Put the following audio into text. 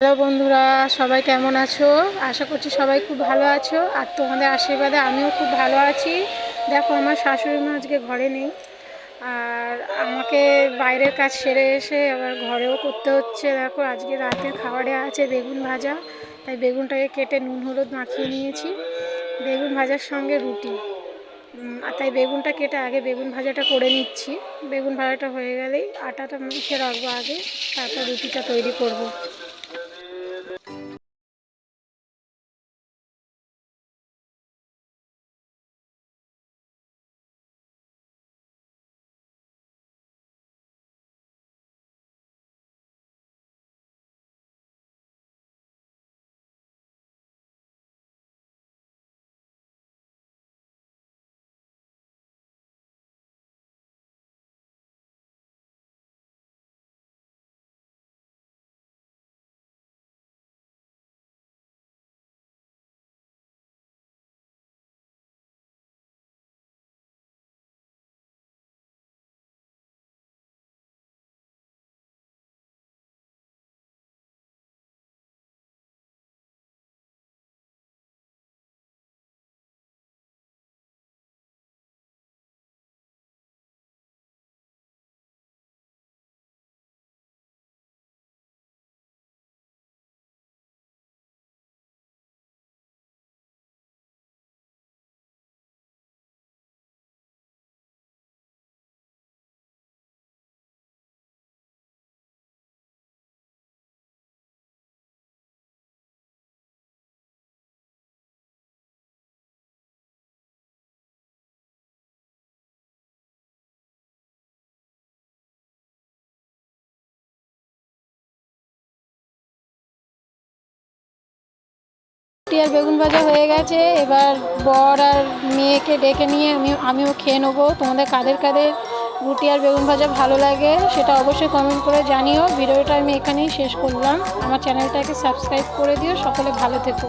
Hello বন্ধুরা, সবাই কেমন আছো? আশা করছি সবাই খুব ভালো আছো। আর তোমাদের আশীর্বাদে আমিও খুব ভালো আছি। দেখো, আমার শাশুড়ি মা আজকে ঘরে নেই। আর আমাকে বাইরের কাজ সেরে এসে আবার ঘরেও করতে হচ্ছে। দেখো, আজকে রাতের খাবারে আছে বেগুন ভাজা। তাই বেগুনটাকে কেটে নুন, হলুদ মাখিয়ে নিয়েছি। বেগুন ভাজার সঙ্গে রুটি। আর তাই বেগুনটা কেটে আগে বেগুন ভাজাটা করে নিচ্ছি। বেগুন ভাজাটা হয়ে গেলেই আটাটা মেখে রাখব আগে। তারপর রুটিটা তৈরি করব। রুটি আর বেগুন ভাজা হয়ে গেছে। এবার বর আর মেয়েকে ডেকে নিয়ে আমি, আমিও খেয়ে নেব। তোমাদের কাদের কাদের রুটি আর বেগুন ভাজা ভালো লাগে সেটা অবশ্যই কমেন্ট করে জানিও। ভিডিওটা আমি এখানেই শেষ করলাম। আমার চ্যানেলটাকে সাবস্ক্রাইব করে দিও। সকলে ভালো থেকো।